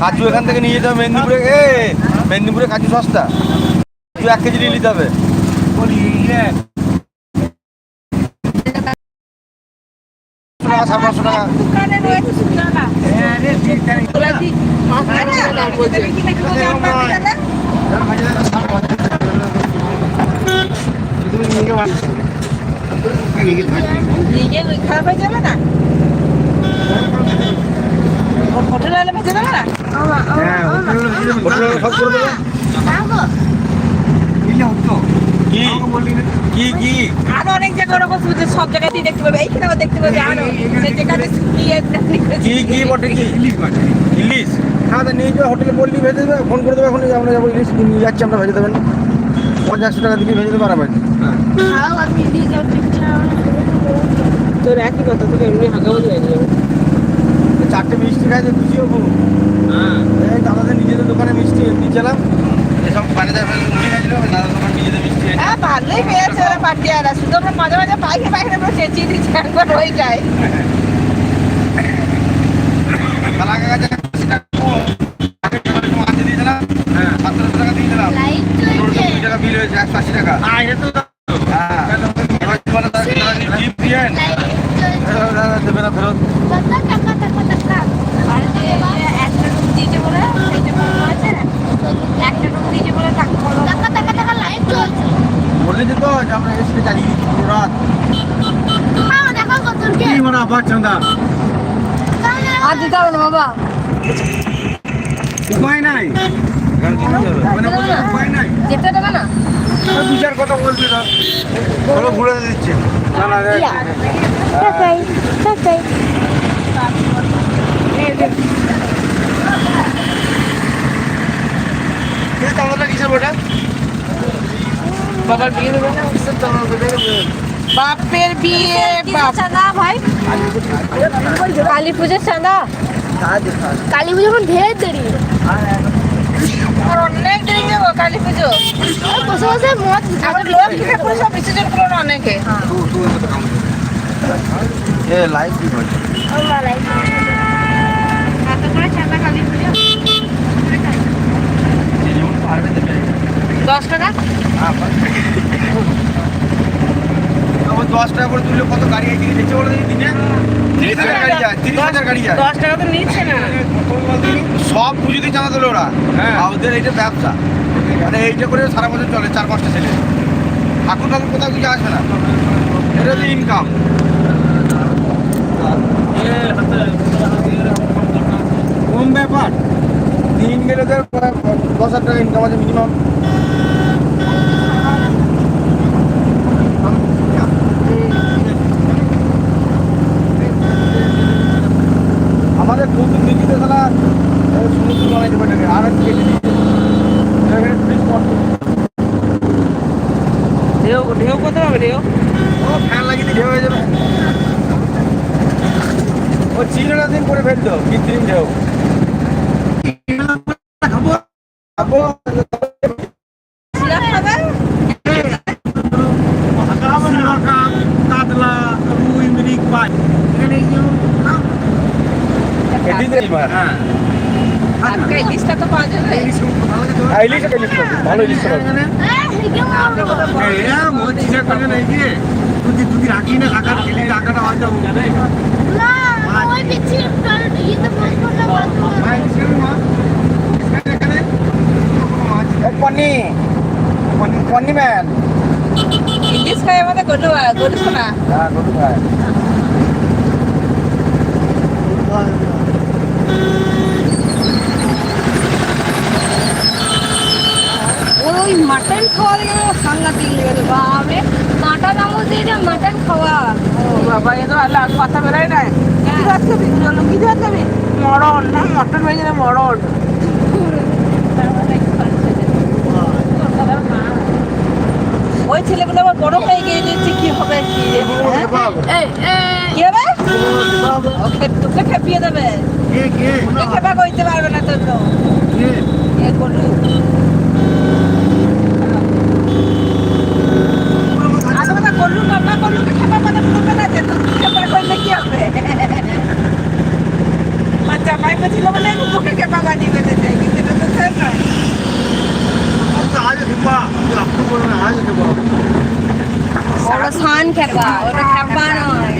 কাজু এখান থেকে নিয়ে যেতে হবে মেদিনীপুরে। এ, মেদিনীপুরে কাজু সস্তা। কাজু এক কেজি নিয়ে নিতে হবে। সাড়ে নিজে যাবে না? দেবে সব করে দেবে কি? কি কি আরও অনেক ওরকম শুনছে সব জায়গাতেই দেখতে পাবে এইখানে আবার দেখতে পাবে আরও। সেই যেখানে কি কি বটে কি? ইলিশ? হ্যাঁ তা নিয়ে যাবে হোটেলে বললি ভেজে দেবে ফোন করে দেবে এখন আমরা যাব ইলিশ নিয়ে যাচ্ছি আমরা ভেজে দেবেন পঞ্চাশশো টাকা দিয়ে ভেজে দেবে আর তোর একই কথা তোকে এমনি হয়ে যাবে চারটে মিষ্টি খাইতে খুশি হব। এই দাদাদের নিজেদের দোকানে মিষ্টি এমনি চালাম এসব বাড়িতে মুড়ি খাইছিল দাদার দোকান নিজেদের মিষ্টি হ্যাঁ ভালোই পেয়েছে ওরা পাটিয়ারা শুধু আমরা মাঝে মাঝে পাইকে পাইকে পুরো চেঁচিয়ে দিচ্ছি একবার হয়ে যায়। টাকা একশো আশি হ্যাঁ দেবে না ফেরত একটা রুম দিয়েছে বলে এইটা বলা আছে না একটা রুম দিয়েছে বলে টাকা বললে যে তো যে আমরা এসে চালিয়ে দিচ্ছি পুরো রাত আর দিতে হবে না বাবা উপায় নাই। মানে উপায় নাই যেতে দেবে না দু চার কথা বলবি না চলো ঘুরে দিচ্ছে না না কে কিসের ওটা বাবার বিয়ে দেবে না বাপের বিয়ে চাঁদা ভাই? কালী পুজোর চাঁদা? কালী পুজো এখন ঢের দেরি। অনেক দেরি যাব কালী পুজো বসে বসে মদ লোক কিনে পুরো সব বিসর্জন করল অনেকে। এ লাইভ কি করছে এত করে চাঁদা কালী পুজো পারবে দেবে দশ টাকা আমার দশ টাকা করে তুললে কত গাড়ি আছে? দিচ্ছে বলে দিনে? তিরিশ হাজার গাড়ি যায় তিরিশ হাজার গাড়ি যায়। দশ টাকা তো নিচ্ছে না। সব পুজোতেই চাঁদা তোলে ওরা আর ওদের এইটা ব্যবসা। মানে এইটা করে সারা বছর চলে চার পাঁচটা ছেলে। ঠাকুর ঠাকুর কোথাও কিছু আসবে না। এটা হচ্ছে ইনকাম কম ব্যাপার? দিন গেলে তো দশ হাজার টাকা ইনকাম আছে মিনিমাম আমাদের নতুন দিল্লিতে তারা সমুদ্র বানাইতে পারে আর এক কেজি দিচ্ছে এখানে ফ্রিজ করতে ঢেউ ঢেউ কত হবে ঢেউ? ও ফ্যান লাগিয়ে ঢেউ হয়ে যাবে। ও চিংড়া দিন করে ফেলতো কৃত্রিম ঢেউ। খাব কাতলা রুই মিরিক পাই এটি আজকে ইলিশটা তো পাওয়া যাবে ইলিশ ইলিশ ভালো ইলিশ পনি পনি ম্যান ইলিশ খাই আমাদের গরু গরু শোনা হ্যাঁ গরু ভাই ওই মাটন খাওয়া গেলে সাংঘাতিক লেগেছে বাবরে কাঁটা চামচ দিয়ে মাটন খাওয়া। ও বাবা এ তো আল্লাহ কথা বেরোয় না কি ধর খাবি কি খাবি মরণ না মটন ভেজে না মরণ। ওই ছেলেগুলো আবার বড় হয়ে গিয়ে দিচ্ছে কি হবে কি হ্যাঁ? কি হবে ওকে তোকে খেপিয়ে দেবে। তোকে খেপা করতে পারবে না তোর লোক কে এ গরু আগে কথা গরু বাবা গরুকে খেপা মানে করবে না যে তুই খেপা করলে কি হবে জামাই ছিল বলে মুখে কেপা বাজি বেঁধেছে কিন্তু এটা তো স্যার নয় আজ খেপা আপনি বলেন আজ খেপা ওটা সান খেপা ওটা খেপা নয়